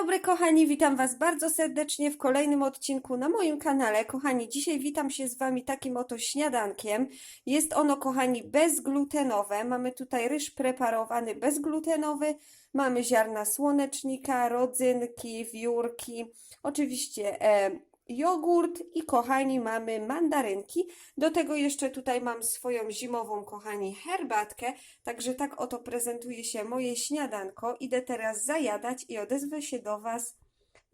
dobry, kochani, witam Was bardzo serdecznie w kolejnym odcinku na moim kanale. Kochani, dzisiaj witam się z Wami takim oto śniadankiem. Jest ono, kochani, bezglutenowe. Mamy tutaj ryż preparowany bezglutenowy. Mamy ziarna słonecznika, rodzynki, wiórki, oczywiście e, jogurt i, kochani, mamy mandarynki. Do tego jeszcze tutaj mam swoją zimową, kochani, herbatkę. Także tak oto prezentuje się moje śniadanko. Idę teraz zajadać i odezwę się do Was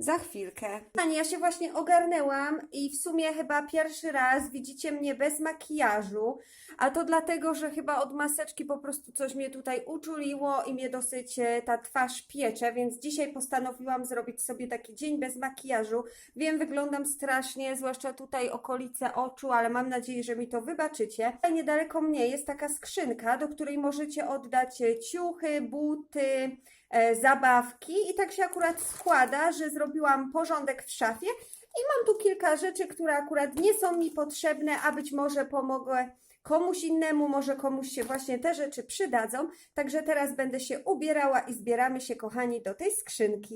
za chwilkę. Kochani, ja się właśnie ogarnęłam i w sumie chyba pierwszy raz widzicie mnie bez makijażu, a to dlatego, że chyba od maseczki po prostu coś mnie tutaj uczuliło i mnie dosyć e, ta twarz piecze, więc dzisiaj postanowiłam zrobić sobie taki dzień bez makijażu. Wiem, wyglądam strasznie, zwłaszcza tutaj okolice oczu, ale mam nadzieję, że mi to wybaczycie. Tutaj niedaleko mnie jest taka skrzynka, do której możecie oddać e, ciuchy, buty, zabawki i tak się akurat składa, że zrobiłam porządek w szafie i mam tu kilka rzeczy, które akurat nie są mi potrzebne, a być może pomogę komuś innemu, może komuś się właśnie te rzeczy przydadzą. Także teraz będę się ubierała i zbieramy się, kochani, do tej skrzynki.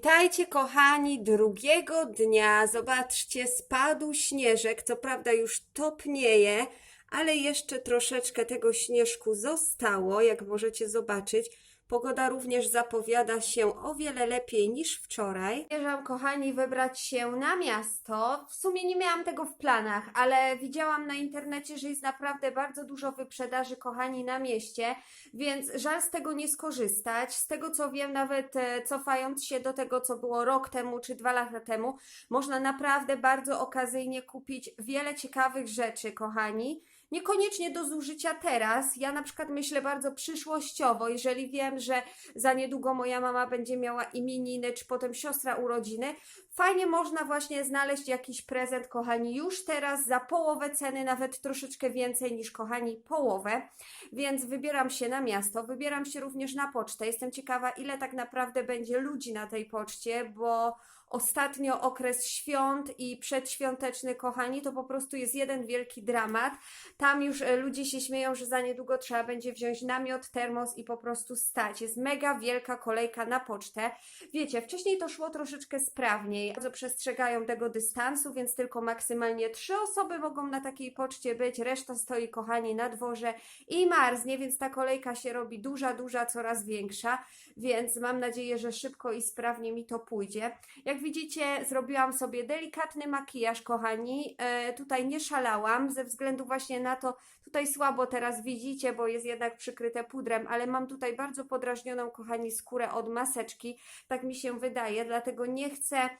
Witajcie kochani, drugiego dnia. Zobaczcie, spadł śnieżek. Co prawda już topnieje, ale jeszcze troszeczkę tego śnieżku zostało, jak możecie zobaczyć. Pogoda również zapowiada się o wiele lepiej niż wczoraj. Zamierzam, kochani, wybrać się na miasto. W sumie nie miałam tego w planach, ale widziałam na internecie, że jest naprawdę bardzo dużo wyprzedaży, kochani, na mieście, więc żal z tego nie skorzystać. Z tego co wiem, nawet e, cofając się do tego, co było rok temu czy dwa lata temu, można naprawdę bardzo okazyjnie kupić wiele ciekawych rzeczy, kochani. Niekoniecznie do zużycia teraz. Ja na przykład myślę bardzo przyszłościowo, jeżeli wiem, że za niedługo moja mama będzie miała imieniny, czy potem siostra urodziny. Fajnie można właśnie znaleźć jakiś prezent, kochani, już teraz za połowę ceny, nawet troszeczkę więcej niż, kochani, połowę. Więc wybieram się na miasto, wybieram się również na pocztę. Jestem ciekawa, ile tak naprawdę będzie ludzi na tej poczcie, bo ostatnio okres świąt i przedświąteczny, kochani, to po prostu jest jeden wielki dramat. Tam już e, ludzie się śmieją, że za niedługo trzeba będzie wziąć namiot, termos i po prostu stać. Jest mega wielka kolejka na pocztę. Wiecie, wcześniej to szło troszeczkę sprawniej. Bardzo przestrzegają tego dystansu, więc tylko maksymalnie trzy osoby mogą na takiej poczcie być. Reszta stoi, kochani, na dworze i marznie, więc ta kolejka się robi duża, duża, coraz większa. Więc mam nadzieję, że szybko i sprawnie mi to pójdzie. Jak widzicie, zrobiłam sobie delikatny makijaż, kochani. E, tutaj nie szalałam ze względu właśnie na to, tutaj słabo teraz widzicie, bo jest jednak przykryte pudrem, ale mam tutaj bardzo podrażnioną, kochani, skórę od maseczki. Tak mi się wydaje, dlatego nie chcę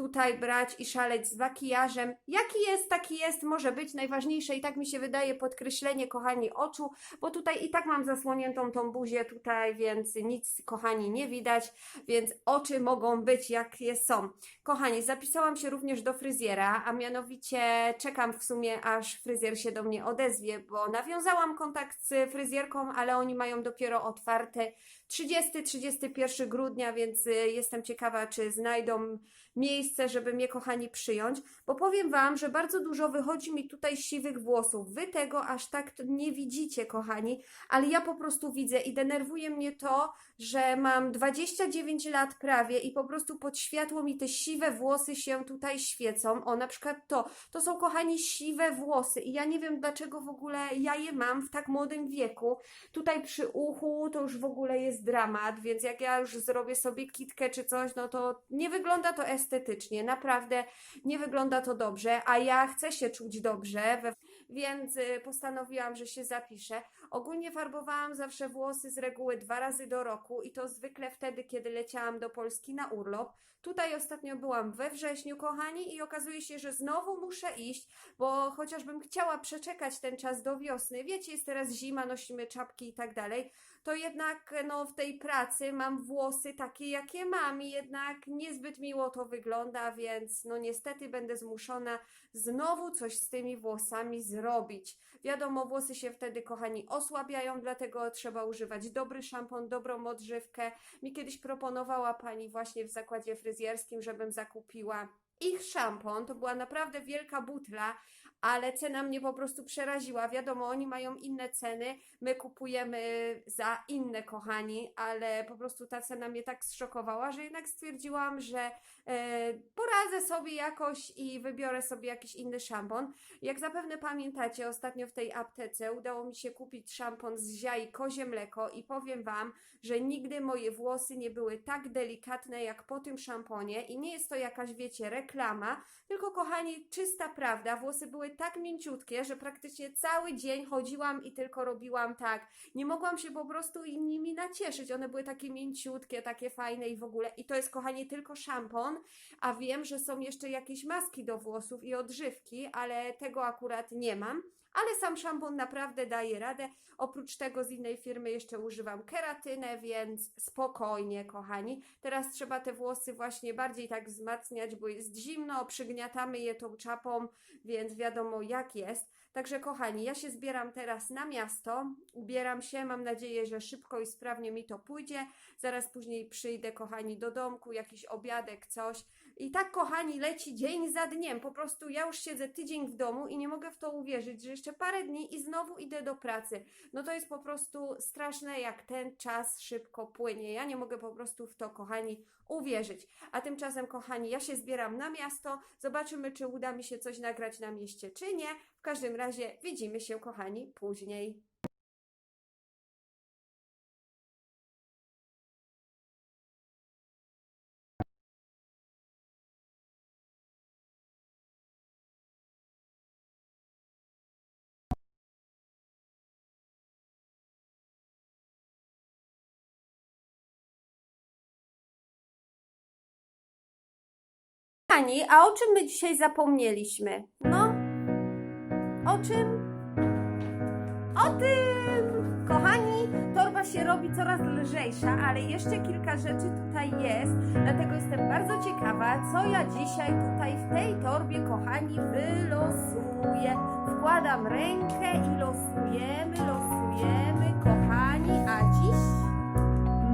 tutaj brać i szaleć z makijażem. Jaki jest, taki jest, może być. Najważniejsze i tak mi się wydaje podkreślenie, kochani, oczu, bo tutaj i tak mam zasłoniętą tą buzię tutaj, więc nic, kochani, nie widać, więc oczy mogą być jakie są. Kochani, zapisałam się również do fryzjera, a mianowicie czekam w sumie, aż fryzjer się do mnie odezwie, bo nawiązałam kontakt z fryzjerką, ale oni mają dopiero otwarte 30-31 grudnia, więc y, jestem ciekawa, czy znajdą miejsce, żeby mnie, kochani, przyjąć, bo powiem Wam, że bardzo dużo wychodzi mi tutaj siwych włosów. Wy tego aż tak nie widzicie, kochani, ale ja po prostu widzę i denerwuje mnie to, że mam 29 lat prawie i po prostu pod światło mi te siwe włosy się tutaj świecą. O, na przykład to. To są, kochani, siwe włosy i ja nie wiem, dlaczego w ogóle ja je mam w tak młodym wieku. Tutaj przy uchu to już w ogóle jest dramat, więc jak ja już zrobię sobie kitkę czy coś, no to nie wygląda to estetycznie, naprawdę nie wygląda to dobrze, a ja chcę się czuć dobrze, więc y, postanowiłam, że się zapiszę. Ogólnie farbowałam zawsze włosy z reguły dwa razy do roku i to zwykle wtedy, kiedy leciałam do Polski na urlop. Tutaj ostatnio byłam we wrześniu, kochani, i okazuje się, że znowu muszę iść, bo chociażbym chciała przeczekać ten czas do wiosny, wiecie, jest teraz zima, nosimy czapki i tak dalej, to jednak no, w tej pracy mam włosy takie, jakie mam i jednak niezbyt miło to wygląda, więc no niestety będę zmuszona znowu coś z tymi włosami zrobić. Wiadomo, włosy się wtedy, kochani, osłabiają, dlatego trzeba używać dobry szampon, dobrą odżywkę. Mi kiedyś proponowała pani właśnie w zakładzie fryzjerskim, żebym zakupiła ich szampon. To była naprawdę wielka butla, ale cena mnie po prostu przeraziła. Wiadomo, oni mają inne ceny, my kupujemy za inne, kochani, ale po prostu ta cena mnie tak zszokowała, że jednak stwierdziłam, że e, poradzę sobie jakoś i wybiorę sobie jakiś inny szampon. Jak zapewne pamiętacie, ostatnio w tej aptece udało mi się kupić szampon z ziai kozie mleko i powiem Wam, że nigdy moje włosy nie były tak delikatne jak po tym szamponie i nie jest to jakaś, wiecie, reklama, tylko kochani, czysta prawda, włosy były tak mięciutkie, że praktycznie cały dzień chodziłam i tylko robiłam tak. Nie mogłam się po prostu nimi nacieszyć, one były takie mięciutkie, takie fajne i w ogóle. I to jest, kochani, tylko szampon, a wiem, że są jeszcze jakieś maski do włosów i odżywki, ale tego akurat nie mam. Ale sam szampon naprawdę daje radę. Oprócz tego z innej firmy jeszcze używam keratynę, więc spokojnie, kochani. Teraz trzeba te włosy właśnie bardziej tak wzmacniać, bo jest zimno, przygniatamy je tą czapą, więc wiadomo jak jest. Także kochani, ja się zbieram teraz na miasto, ubieram się, mam nadzieję, że szybko i sprawnie mi to pójdzie. Zaraz później przyjdę, kochani, do domku, jakiś obiadek, coś. I tak, kochani, leci dzień za dniem. Po prostu ja już siedzę tydzień w domu i nie mogę w to uwierzyć, że jeszcze parę dni i znowu idę do pracy. No to jest po prostu straszne, jak ten czas szybko płynie. Ja nie mogę po prostu w to, kochani, uwierzyć. A tymczasem, kochani, ja się zbieram na miasto. Zobaczymy, czy uda mi się coś nagrać na mieście, czy nie. W każdym razie widzimy się, kochani, później. Kochani, a o czym my dzisiaj zapomnieliśmy? No, o czym? O tym! Kochani, torba się robi coraz lżejsza, ale jeszcze kilka rzeczy tutaj jest, dlatego jestem bardzo ciekawa, co ja dzisiaj tutaj w tej torbie, kochani, wylosuję. Wkładam rękę i losujemy, losujemy, kochani, a dziś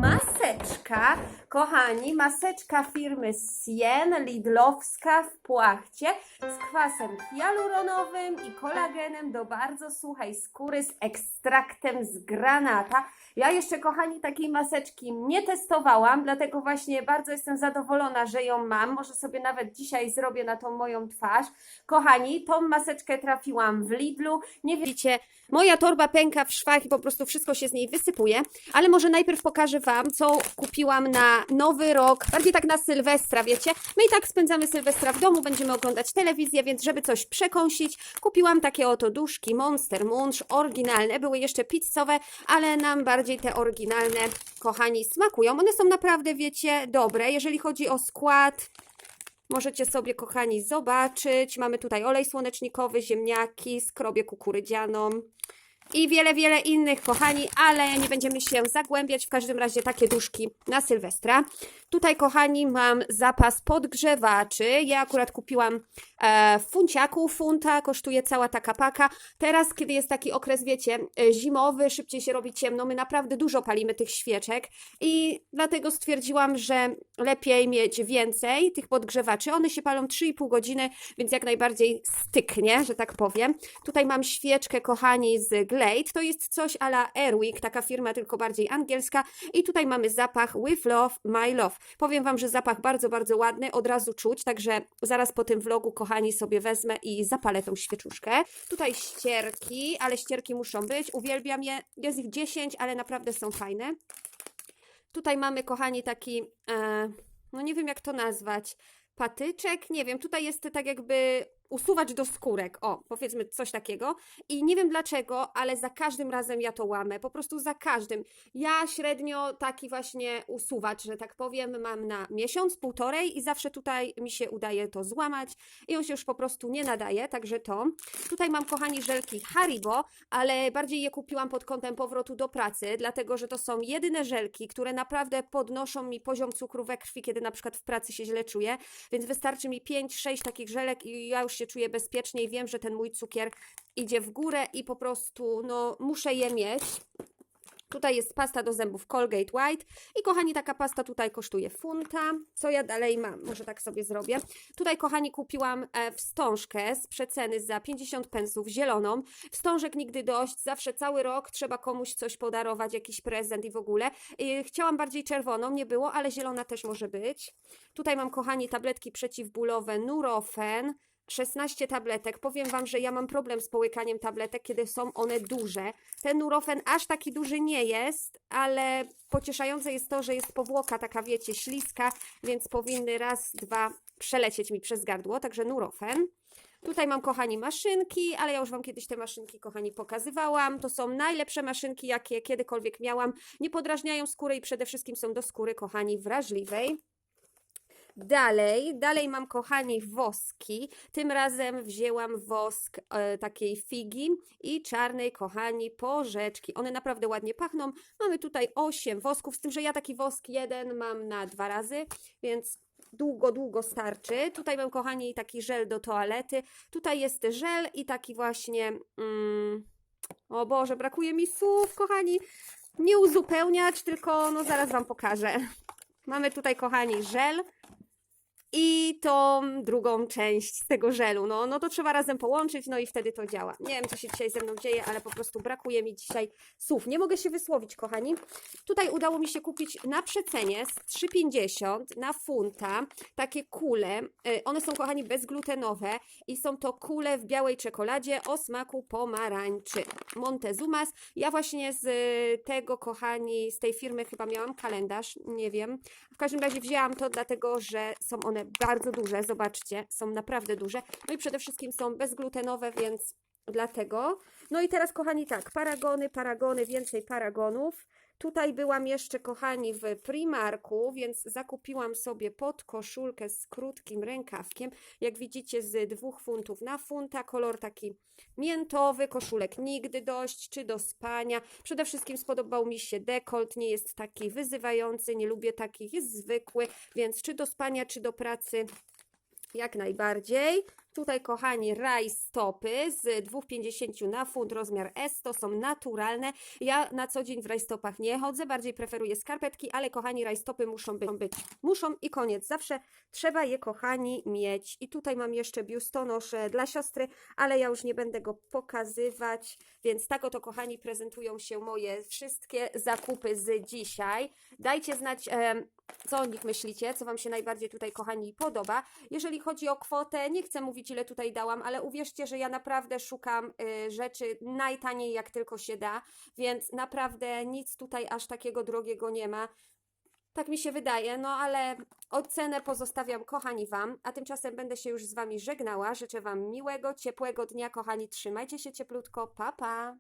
maseczka, kochani, maseczka firmy Sien, Lidlowska w płachcie z kwasem hialuronowym i kolagenem do bardzo suchej skóry z ekstraktem z granata. Ja jeszcze, kochani, takiej maseczki nie testowałam, dlatego właśnie bardzo jestem zadowolona, że ją mam. Może sobie nawet dzisiaj zrobię na tą moją twarz. Kochani, tą maseczkę trafiłam w Lidlu. Nie wiecie, moja torba pęka w szwach i po prostu wszystko się z niej wysypuje, ale może najpierw pokażę Wam, co kupiłam na nowy rok, bardziej tak na Sylwestra, wiecie? My i tak spędzamy Sylwestra w domu, będziemy oglądać telewizję, więc żeby coś przekąsić, kupiłam takie oto duszki Monster Munch, oryginalne, były jeszcze pizzowe, ale nam bardziej te oryginalne, kochani, smakują. One są naprawdę, wiecie, dobre, jeżeli chodzi o skład, Możecie sobie, kochani, zobaczyć. Mamy tutaj olej słonecznikowy, ziemniaki, skrobię kukurydzianą i wiele, wiele innych, kochani, ale nie będziemy się zagłębiać. W każdym razie takie duszki na Sylwestra. Tutaj, kochani, mam zapas podgrzewaczy. Ja akurat kupiłam e, funciaku funta, kosztuje cała taka paka. Teraz, kiedy jest taki okres, wiecie, e, zimowy, szybciej się robi ciemno, my naprawdę dużo palimy tych świeczek i dlatego stwierdziłam, że lepiej mieć więcej tych podgrzewaczy. One się palą 3,5 godziny, więc jak najbardziej styknie, że tak powiem. Tutaj mam świeczkę, kochani, z Glade. To jest coś a la Airwick, taka firma tylko bardziej angielska. I tutaj mamy zapach With Love, My Love. Powiem Wam, że zapach bardzo, bardzo ładny, od razu czuć, także zaraz po tym vlogu, kochani, sobie wezmę i zapalę tą świeczuszkę. Tutaj ścierki, ale ścierki muszą być. Uwielbiam je. Jest ich 10, ale naprawdę są fajne. Tutaj mamy, kochani, taki, e, no nie wiem jak to nazwać, patyczek, nie wiem, tutaj jest tak jakby usuwacz do skórek, o, powiedzmy coś takiego. I nie wiem dlaczego, ale za każdym razem ja to łamę, po prostu za każdym. Ja średnio taki właśnie usuwacz, że tak powiem, mam na miesiąc, półtorej i zawsze tutaj mi się udaje to złamać i on się już po prostu nie nadaje, także to. Tutaj mam, kochani, żelki Haribo, ale bardziej je kupiłam pod kątem powrotu do pracy, dlatego, że to są jedyne żelki, które naprawdę podnoszą mi poziom cukru we krwi, kiedy na przykład w pracy się źle czuję, więc wystarczy mi 5-6 takich żelek i ja już się czuję bezpieczniej, wiem, że ten mój cukier idzie w górę i po prostu, no, muszę je mieć. Tutaj jest pasta do zębów Colgate White i kochani, taka pasta tutaj kosztuje funta. Co ja dalej mam? Może tak sobie zrobię. Tutaj, kochani, kupiłam e, wstążkę z przeceny za 50 pensów, zieloną. Wstążek nigdy dość, zawsze cały rok trzeba komuś coś podarować, jakiś prezent i w ogóle. Chciałam bardziej czerwoną, nie było, ale zielona też może być. Tutaj mam, kochani, tabletki przeciwbólowe Nurofen. 16 tabletek. Powiem Wam, że ja mam problem z połykaniem tabletek, kiedy są one duże. Ten Nurofen aż taki duży nie jest, ale pocieszające jest to, że jest powłoka taka, wiecie, śliska, więc powinny raz, dwa przelecieć mi przez gardło, także Nurofen. Tutaj mam, kochani, maszynki, ale ja już Wam kiedyś te maszynki, kochani, pokazywałam. To są najlepsze maszynki, jakie kiedykolwiek miałam. Nie podrażniają skóry i przede wszystkim są do skóry, kochani, wrażliwej. Dalej, dalej mam, kochani, woski. Tym razem wzięłam wosk e, takiej figi i czarnej, kochani, porzeczki. One naprawdę ładnie pachną. Mamy tutaj 8 wosków, z tym, że ja taki wosk jeden mam na dwa razy, więc długo, długo starczy. Tutaj mam, kochani, taki żel do toalety. Tutaj jest żel i taki właśnie... Mm, o Boże, brakuje mi słów, kochani. Nie uzupełniać, tylko no zaraz Wam pokażę. Mamy tutaj, kochani, żel i tą drugą część tego żelu. No, no to trzeba razem połączyć, no i wtedy to działa. Nie wiem, co się dzisiaj ze mną dzieje, ale po prostu brakuje mi dzisiaj słów. Nie mogę się wysłowić, kochani. Tutaj udało mi się kupić na przecenie z 3,50 na funta takie kule. Y, One są, kochani, bezglutenowe i są to kule w białej czekoladzie o smaku pomarańczy. Montezumas. Ja właśnie z y, tego, kochani, z tej firmy chyba miałam kalendarz, nie wiem. W każdym razie wzięłam to dlatego, że są one bardzo duże, zobaczcie, są naprawdę duże. No i przede wszystkim są bezglutenowe, więc dlatego. No i teraz, kochani, tak, paragony, paragony, więcej paragonów. Tutaj byłam jeszcze, kochani, w Primarku, więc zakupiłam sobie podkoszulkę z krótkim rękawkiem. Jak widzicie, z dwóch funtów na funta. Kolor taki miętowy, koszulek nigdy dość, czy do spania. Przede wszystkim spodobał mi się dekolt, nie jest taki wyzywający, nie lubię takich, jest zwykły, więc czy do spania, czy do pracy jak najbardziej. Tutaj, kochani, rajstopy z 2,50 na funt, rozmiar S, to są naturalne. Ja na co dzień w rajstopach nie chodzę, bardziej preferuję skarpetki, ale kochani, rajstopy muszą być. Muszą i koniec. Zawsze trzeba je, kochani, mieć. I tutaj mam jeszcze biustonosz e, dla siostry, ale ja już nie będę go pokazywać, więc tak oto, kochani, prezentują się moje wszystkie zakupy z dzisiaj. Dajcie znać, em, co o nich myślicie, co Wam się najbardziej tutaj, kochani, podoba. Jeżeli chodzi o kwotę, nie chcę mówić, ile tutaj dałam, ale uwierzcie, że ja naprawdę szukam y, rzeczy najtaniej, jak tylko się da, więc naprawdę nic tutaj aż takiego drogiego nie ma. Tak mi się wydaje, no ale ocenę pozostawiam, kochani, Wam, a tymczasem będę się już z Wami żegnała. Życzę Wam miłego, ciepłego dnia, kochani. Trzymajcie się cieplutko, pa, pa!